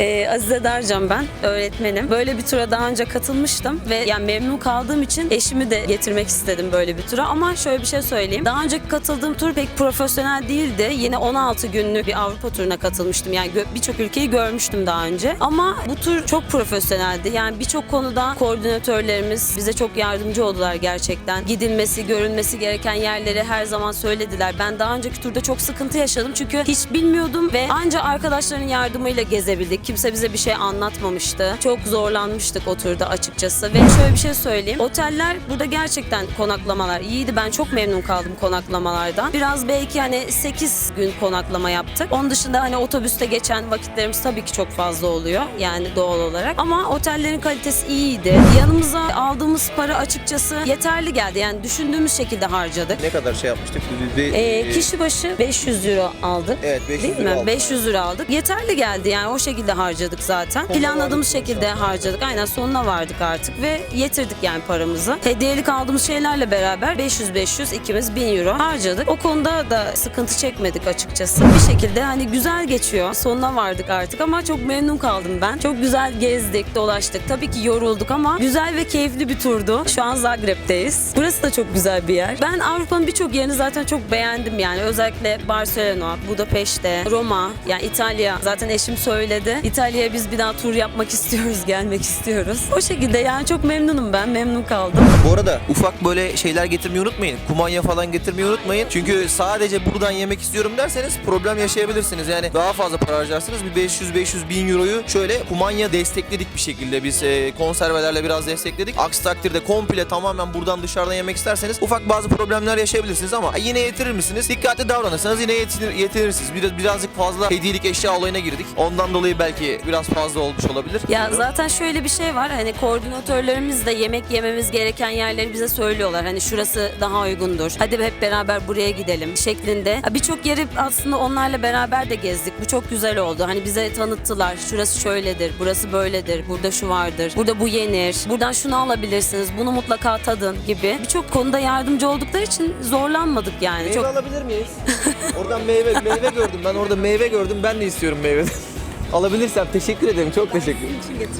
Ee, Azize Darcan ben, öğretmenim. Böyle bir tura daha önce katılmıştım ve yani memnun kaldığım için eşimi de getirmek istedim böyle bir tura. Ama şöyle bir şey söyleyeyim. Daha önceki katıldığım tur pek profesyonel değildi. Yine 16 günlük bir Avrupa turuna katılmıştım. Yani birçok ülkeyi görmüştüm daha önce. Ama bu tur çok profesyoneldi. Yani birçok konuda koordinatörlerimiz bize çok yardımcı oldular gerçekten. Gidilmesi, görülmesi gereken yerleri her zaman söylediler. Ben daha önceki turda çok sıkıntı yaşadım çünkü hiç bilmiyordum ve anca arkadaşların yardımıyla gezebildik. Kimse bize bir şey anlatmamıştı. Çok zorlanmıştık o turda açıkçası. Ve şöyle bir şey söyleyeyim. Oteller burada gerçekten konaklamalar iyiydi. Ben çok memnun kaldım konaklamalardan. Biraz belki hani 8 gün konaklama yaptık. Onun dışında hani otobüste geçen vakitlerimiz tabii ki çok fazla oluyor. Yani doğal olarak. Ama otellerin kalitesi iyiydi. Yanımıza aldığımız para açıkçası yeterli geldi. Yani düşündüğümüz şekilde harcadık. Ne kadar şey yapmıştık? Bir, bir- Ee, kişi başı 500 euro aldık. Evet 500 Değil lira mi? aldık. 500 lira aldık. Yeterli geldi yani o şekilde harcadık zaten. Planladığımız şekilde harcadık. Aynen sonuna vardık artık ve yetirdik yani paramızı. Hediyelik aldığımız şeylerle beraber 500-500 ikimiz 1000 euro harcadık. O konuda da sıkıntı çekmedik açıkçası. Bir şekilde hani güzel geçiyor. Sonuna vardık artık ama çok memnun kaldım ben. Çok güzel gezdik, dolaştık. Tabii ki yorulduk ama güzel ve keyifli bir turdu. Şu an Zagreb'teyiz. Burası da çok güzel bir yer. Ben Avrupa'nın birçok yerini zaten çok beğendim yani. Özellikle Barcelona, Budapeşte, Roma, yani İtalya. Zaten eşim söyledi. İtalya'ya biz bir daha tur yapmak istiyoruz, gelmek istiyoruz. O şekilde yani çok memnunum ben. Memnun kaldım. Bu arada ufak böyle şeyler getirmeyi unutmayın. Kumanya falan getirmeyi unutmayın. Çünkü sadece buradan yemek istiyorum derseniz problem yaşayabilirsiniz. Yani daha fazla para harcarsınız. Bir 500-500 bin euroyu şöyle kumanya destekledik bir şekilde. Biz e, konservelerle biraz destekledik. Aksi takdirde komple tamamen buradan dışarıdan yemek isterseniz ufak bazı problemler yaşayabilirsiniz ama yine yetirir misiniz? Dikkatli davranırsanız yine yetinir, yetirirsiniz. Biraz, birazcık fazla hediyelik eşya olayına girdik. Ondan dolayı belki biraz fazla olmuş olabilir. Ya Bilmiyorum. zaten şöyle bir şey var. Hani koordinatörlerimiz de yemek yememiz gereken yerleri bize söylüyorlar. Hani şurası daha uygundur. Hadi hep beraber buraya gidelim şeklinde. Birçok yeri aslında onlarla beraber de gezdik. Bu çok güzel oldu. Hani bize tanıttılar. Şurası şöyledir, burası böyledir, burada şu vardır, burada bu yenir. Buradan şunu alabilirsiniz, bunu mutlaka tadın gibi. Birçok konuda yardımcı oldukları için zorlanmadık yani. Meyve Çok alabilir miyiz? Oradan meyve meyve gördüm. Ben orada meyve gördüm. Ben de istiyorum meyve. Alabilirsem teşekkür ederim. Çok teşekkür ederim.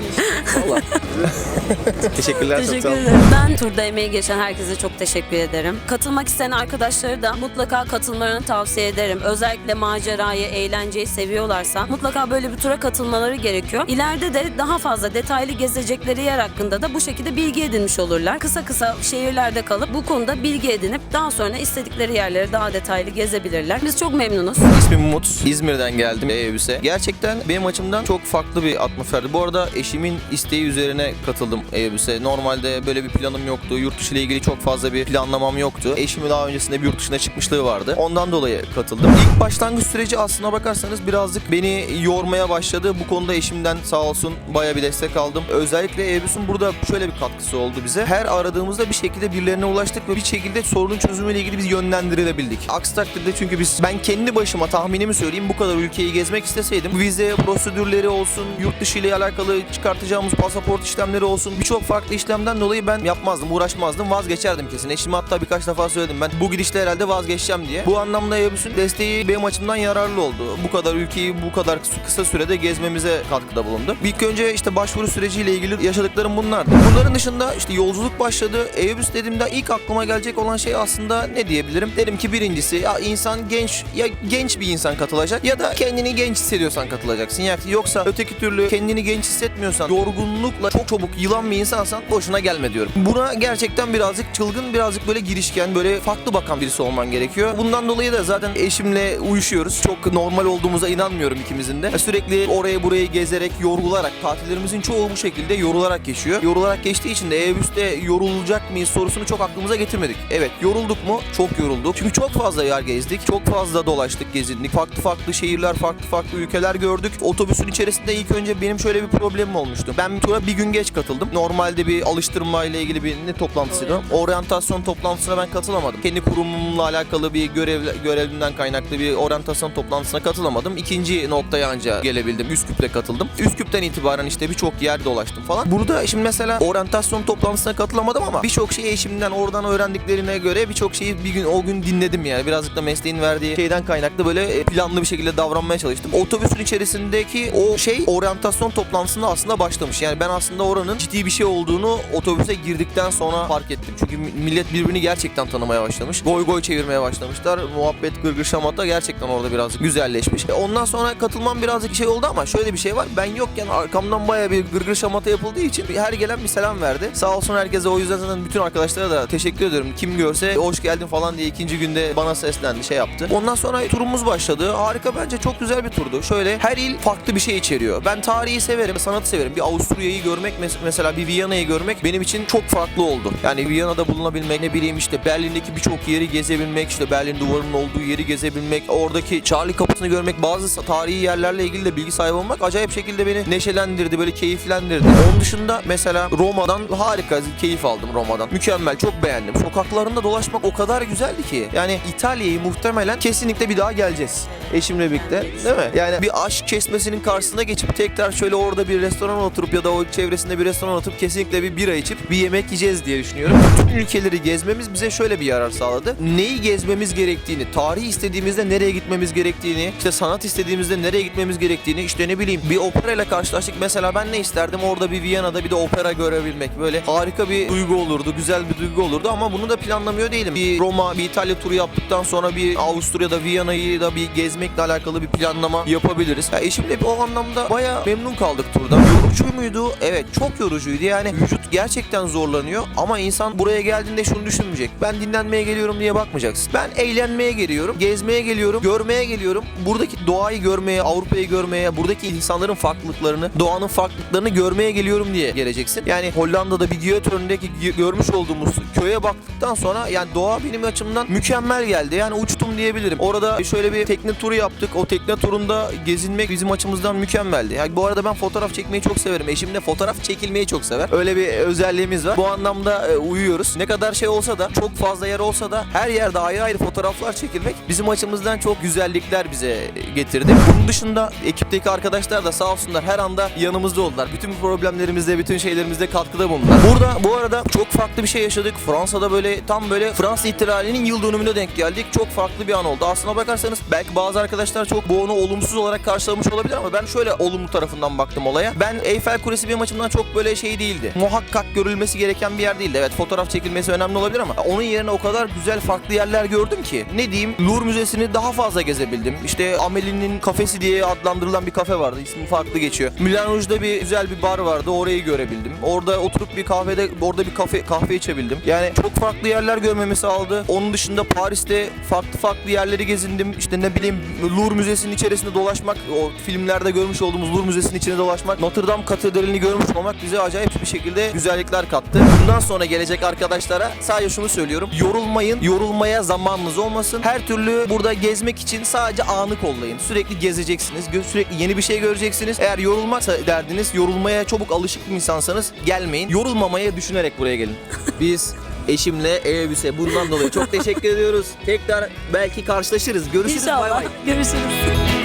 Allah. Teşekkürler çok Teşekkür sağ olun. ederim. Ben turda emeği geçen herkese çok teşekkür ederim. Katılmak isteyen arkadaşları da mutlaka katılmalarını tavsiye ederim. Özellikle macerayı, eğlenceyi seviyorlarsa mutlaka böyle bir tura katılmaları gerekiyor. İleride de daha fazla detaylı gezecekleri yer hakkında da bu şekilde bilgi edinmiş olurlar. Kısa kısa şehirlerde kalıp bu konuda bilgi edinip daha sonra istedikleri yerleri daha detaylı gezebilirler. Biz çok memnunuz. İsmim Umut. İzmir'den geldim Eyüp'e. Gerçekten benim açımdan çok farklı bir atmosferdi. Bu arada eşimin isteği üzerine katıldım Eyüp'e. Normalde böyle bir planım yoktu. Yurt dışı ile ilgili çok fazla bir planlamam yoktu. Eşimin daha öncesinde bir yurt dışına çıkmışlığı vardı. Ondan dolayı katıldım. İlk başlangıç süreci aslına bakarsanız birazcık beni yormaya başladı. Bu konuda eşimden sağ olsun baya bir destek aldım. Özellikle Eyüp'ün burada şöyle bir katkısı oldu bize. Her aradığımızda bir şekilde birilerine ulaştık ve bir şekilde sorunun çözümüyle ilgili biz yönlendirilebildik. Aksi takdirde çünkü biz ben kendi başıma tahminimi söyleyeyim bu kadar ülkeyi gezmek isteseydim vize prosedürleri olsun, yurt dışı ile alakalı çıkartacağımız pasaport işlemleri olsun birçok farklı işlemden dolayı ben yapmazdım, uğraşmazdım, vazgeçerdim kesin. Eşime hatta birkaç defa söyledim ben bu gidişle herhalde vazgeçeceğim diye. Bu anlamda Eyüp'ün desteği benim açımdan yararlı oldu. Bu kadar ülkeyi bu kadar kısa sürede gezmemize katkıda bulundu. İlk önce işte başvuru süreciyle ilgili yaşadıklarım bunlardı. Bunların dışında işte yolculuk başladı. Eyüp dediğimde ilk aklıma gelecek olan şey aslında ne diyebilirim? Derim ki birincisi ya insan genç ya genç bir insan katılacak ya da kendini genç hissediyorsan katılacaksın. Yani yoksa öteki türlü kendini genç hissetmiyorsan, yorgunlukla çok çabuk yılan bir insansan boşuna gelme diyorum. Buna gerçekten birazcık çılgın, birazcık böyle girişken, böyle farklı bakan birisi olman gerekiyor. Bundan dolayı da zaten eşimle uyuşuyoruz. Çok normal olduğumuza inanmıyorum ikimizin de. Sürekli oraya buraya gezerek, yorularak, tatillerimizin çoğu bu şekilde yorularak geçiyor. Yorularak geçtiği için de Eyüp'te yorulacak mıyız sorusunu çok aklımıza getirmedik. Evet, yorulduk mu? Çok yorulduk. Çünkü çok fazla yer gezdik. Çok fazla dolaştık, gezindik. Farklı farklı şehirler, farklı farklı ülkeler gördük. Otobüsün içerisinde ilk önce benim şöyle bir problemim olmuştu. Ben tura bir gün geç katıldım. Normalde bir alıştırma ile ilgili bir ne toplantısıydı? Oryantasyon toplantısına ben katılamadım. Kendi kurumumla alakalı bir görev görevimden kaynaklı bir oryantasyon toplantısına katılamadım. İkinci noktaya anca gelebildim. Üsküp'te katıldım. Üsküp'ten itibaren işte birçok yer dolaştım falan. Burada şimdi mesela oryantasyon toplantısına katılamadım ama birçok şeyi eşimden oradan öğrendiklerine göre birçok şeyi bir gün o gün dinledim yani. Birazcık da mesleğin verdiği şeyden kaynaklı böyle planlı bir şekilde davranmaya çalıştım. Otobüsün içerisinde içimdeki o şey oryantasyon toplantısında aslında başlamış. Yani ben aslında oranın ciddi bir şey olduğunu otobüse girdikten sonra fark ettim. Çünkü mi- millet birbirini gerçekten tanımaya başlamış. Goy goy çevirmeye başlamışlar. Muhabbet gırgır şamata gerçekten orada biraz güzelleşmiş. E ondan sonra katılmam birazcık şey oldu ama şöyle bir şey var. Ben yokken arkamdan baya bir gırgır şamata yapıldığı için her gelen bir selam verdi. Sağ olsun herkese o yüzden zaten bütün arkadaşlara da teşekkür ediyorum. Kim görse hoş geldin falan diye ikinci günde bana seslendi şey yaptı. Ondan sonra turumuz başladı. Harika bence çok güzel bir turdu. Şöyle her il farklı bir şey içeriyor. Ben tarihi severim, sanatı severim. Bir Avusturya'yı görmek mes- mesela bir Viyana'yı görmek benim için çok farklı oldu. Yani Viyana'da bulunabilmek ne bileyim işte Berlin'deki birçok yeri gezebilmek işte Berlin duvarının olduğu yeri gezebilmek oradaki Charlie kapısını görmek bazı tarihi yerlerle ilgili de bilgi sahibi olmak acayip şekilde beni neşelendirdi böyle keyiflendirdi. Onun dışında mesela Roma'dan harika keyif aldım Roma'dan. Mükemmel çok beğendim. Sokaklarında dolaşmak o kadar güzeldi ki. Yani İtalya'yı muhtemelen kesinlikle bir daha geleceğiz. Eşimle birlikte değil mi? Yani bir aşk kesmesinin karşısına geçip tekrar şöyle orada bir restoran oturup ya da o çevresinde bir restoran oturup kesinlikle bir bira içip bir yemek yiyeceğiz diye düşünüyorum. Bütün ülkeleri gezmemiz bize şöyle bir yarar sağladı. Neyi gezmemiz gerektiğini, tarih istediğimizde nereye gitmemiz gerektiğini, işte sanat istediğimizde nereye gitmemiz gerektiğini, işte ne bileyim bir opera ile karşılaştık. Mesela ben ne isterdim? Orada bir Viyana'da bir de opera görebilmek. Böyle harika bir duygu olurdu, güzel bir duygu olurdu ama bunu da planlamıyor değilim. Bir Roma, bir İtalya turu yaptıktan sonra bir Avusturya'da Viyana'yı da bir gezmekle alakalı bir planlama yapabiliriz. Ya eşimle o anlamda baya memnun kaldık turdan. Yorucu muydu? Evet çok yorucuydu. Yani vücut gerçekten zorlanıyor ama insan buraya geldiğinde şunu düşünmeyecek. Ben dinlenmeye geliyorum diye bakmayacaksın. Ben eğlenmeye geliyorum, gezmeye geliyorum, görmeye geliyorum. Buradaki doğayı görmeye, Avrupa'yı görmeye, buradaki insanların farklılıklarını, doğanın farklılıklarını görmeye geliyorum diye geleceksin. Yani Hollanda'da bir Göteborg'deki gö- görmüş olduğumuz köye baktıktan sonra yani doğa benim açımdan mükemmel geldi. Yani uçtum diyebilirim. Orada şöyle bir tekne turu yaptık. O tekne turunda gezinmek bizim açımızdan mükemmeldi. Yani bu arada ben fotoğraf çekmeyi çok severim. Eşim de fotoğraf çekilmeyi çok sever. Öyle bir özelliğimiz var. Bu anlamda e, uyuyoruz. Ne kadar şey olsa da çok fazla yer olsa da her yerde ayrı ayrı fotoğraflar çekilmek bizim açımızdan çok güzellikler bize getirdi. Bunun dışında ekipteki arkadaşlar da sağ olsunlar her anda yanımızda oldular. Bütün problemlerimizde, bütün şeylerimizde katkıda bulundular. Burada bu arada çok farklı bir şey yaşadık. Fransa'da böyle tam böyle Fransa ihtilalinin yıl dönümüne denk geldik. Çok farklı bir an oldu. Aslına bakarsanız belki bazı arkadaşlar çok bu onu olumsuz olarak karşılamış olabilir ama ben şöyle olumlu tarafından baktım olaya. Ben Eyfel Kulesi benim açımdan çok böyle şey değildi. Muhakkak görülmesi gereken bir yer değildi. Evet fotoğraf çekilmesi önemli olabilir ama onun yerine o kadar güzel farklı yerler gördüm ki. Ne diyeyim? Louvre Müzesi'ni daha fazla gezebildim. İşte Amelie'nin kafesi diye adlandırılan bir kafe vardı. İsmi farklı geçiyor. Moulin Rouge'da bir güzel bir bar vardı. Orayı görebildim. Orada oturup bir kahvede orada bir kafe kahve içebildim. Yani çok farklı yerler görmemi sağladı. Onun dışında Paris'te farklı farklı yerleri gezindim. İşte ne bileyim Louvre Müzesi'nin içerisinde dolaşmak, o filmlerde görmüş olduğumuz Louvre Müzesi'nin içine dolaşmak, Notre Dame Katedrali'ni görmüş olmak bize acayip bir şekilde güzellikler kattı. Bundan sonra gelecek arkadaşlara sadece şunu söylüyorum. Yorulmayın, yorulmaya zamanınız olmasın. Her türlü burada gezmek için sadece anı kollayın. Sürekli gezeceksiniz, sürekli yeni bir şey göreceksiniz. Eğer yorulmaksa derdiniz, yorulmaya çabuk alışık bir insansanız gelmeyin. Yorulmamaya düşünerek buraya gelin. Biz eşimle Eyüp'e bundan dolayı çok teşekkür ediyoruz. Tekrar belki karşılaşırız. Görüşürüz. Bay bay. Görüşürüz.